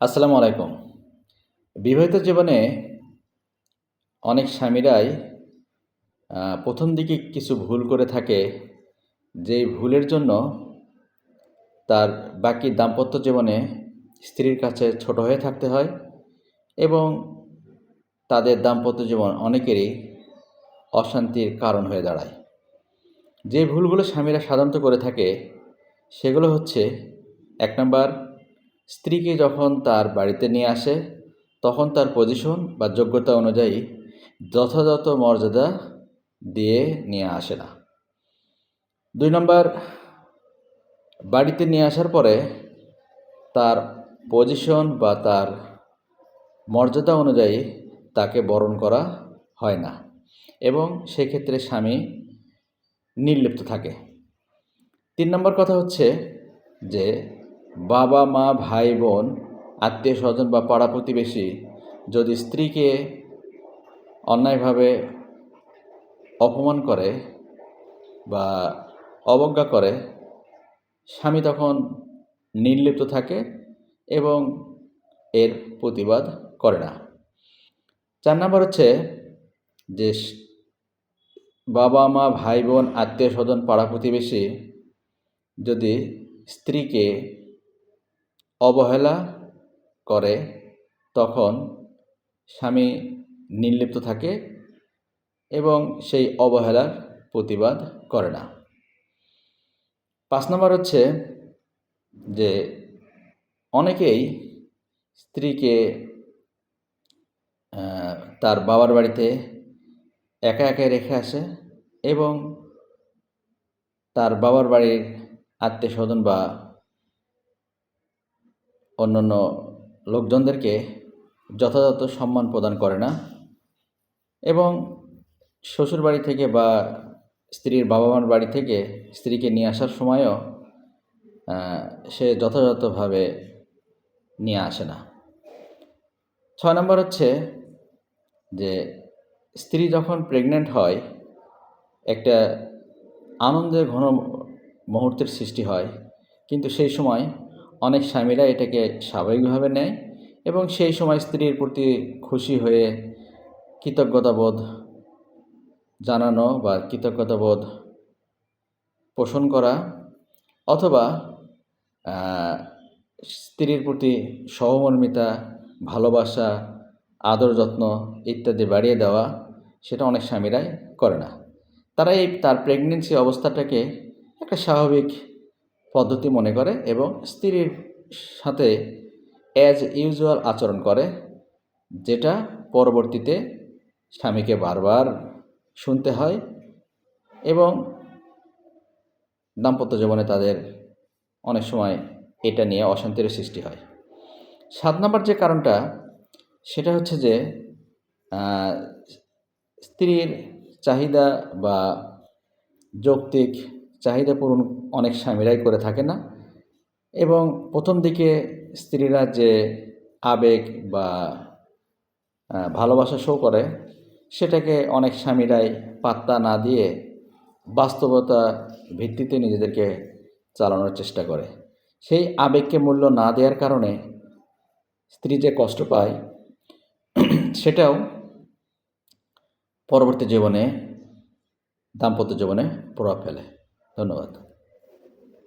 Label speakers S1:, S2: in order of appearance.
S1: আসসালামু আলাইকুম। বিবাহিত জীবনে অনেক স্বামীরাই প্রথম দিকে কিছু ভুল করে থাকে, যেই ভুলের জন্য তার বাকি দাম্পত্য জীবনে স্ত্রীর কাছে ছোট হয়ে থাকতে হয় এবং তাদের দাম্পত্য জীবন অনেকেরই অশান্তির কারণ হয়ে দাঁড়ায়। যে ভুলগুলো স্বামীরা সাধারণত করে থাকে, সেগুলো হচ্ছে, এক নম্বর স্ত্রীকে যখন তার বাড়িতে নিয়ে আসে, তখন তার পজিশন বা যোগ্যতা অনুযায়ী যথাযথ মর্যাদা দিয়ে নিয়ে আসে না। দুই নম্বর, বাড়িতে নিয়ে আসার পরে তার পজিশন বা তার মর্যাদা অনুযায়ী তাকে বরণ করা হয় না এবং সেক্ষেত্রে স্বামী নির্লিপ্ত থাকে। তিন নম্বর কথা হচ্ছে যে বাবা, মা, ভাই, বোন, আত্মীয় স্বজন বা পাড়া প্রতিবেশী যদি স্ত্রীকে অন্যায়ভাবে অপমান করে বা অবজ্ঞা করে, স্বামী তখন নির্লিপ্ত থাকে এবং এর প্রতিবাদ করে না। চার নম্বর হচ্ছে যে বাবা, মা, ভাই, বোন, আত্মীয় স্বজন, পাড়া প্রতিবেশী যদি স্ত্রীকে অবহেলা করে, তখন স্বামী নির্লিপ্ত থাকে এবং সেই অবহেলার প্রতিবাদ করে না। পাঁচ নম্বর হচ্ছে যে, অনেকেই স্ত্রীকে তার বাবার বাড়িতে একা একা রেখে আসে এবং তার বাবার বাড়ির আত্মীয় স্বজন বা অন্যান্য লোকজনদেরকে যথাযথ সম্মান প্রদান করে না এবং শ্বশুর বাড়ি থেকে বা স্ত্রীর বাবা মার বাড়ি থেকে স্ত্রীকে নিয়ে আসার সময়ও সে যথাযথভাবে নিয়ে আসে না। ছয় নম্বর হচ্ছে যে, স্ত্রী যখন প্রেগনেন্ট হয়, একটা আনন্দের ঘন মুহূর্তের সৃষ্টি হয়, কিন্তু সেই সময় অনেক স্বামীরা এটাকে স্বাভাবিকভাবে নেয় এবং সেই সময় স্ত্রীর প্রতি খুশি হয়ে কৃতজ্ঞতাবোধ জানানো বা কৃতজ্ঞতাবোধ পোষণ করা অথবা স্ত্রীর প্রতি সহমর্মিতা, ভালোবাসা, আদর যত্ন ইত্যাদি বাড়িয়ে দেওয়া সেটা অনেক স্বামীরাই করে না। তারা এই তার প্রেগনেন্সি অবস্থাটাকে একটা স্বাভাবিক পদ্ধতি মনে করে এবং স্ত্রীর সাথে অ্যাজ ইউজুয়াল আচরণ করে, যেটা পরবর্তীতে স্বামীকে বারবার শুনতে হয় এবং দাম্পত্য জীবনে তাদের অনেক সময় এটা নিয়ে অশান্তির সৃষ্টি হয়। সাত নম্বর যে কারণটা, সেটা হচ্ছে যে স্ত্রীর চাহিদা বা যৌক্তিক চাহিদা পূরণ অনেক স্বামীরাই করে থাকে না। এবং প্রথম দিকে স্ত্রীরা যে আবেগ বা ভালোবাসা শো করে, সেটাকে অনেক স্বামীরাই পাত্তা না দিয়ে বাস্তবতা ভিত্তিতে নিজেদেরকে চালানোর চেষ্টা করে। সেই আবেগকে মূল্য না দেওয়ার কারণে স্ত্রী যে কষ্ট পায়, সেটাও পরবর্তী জীবনে, দাম্পত্য জীবনে প্রভাব ফেলে। ধন্যবাদ।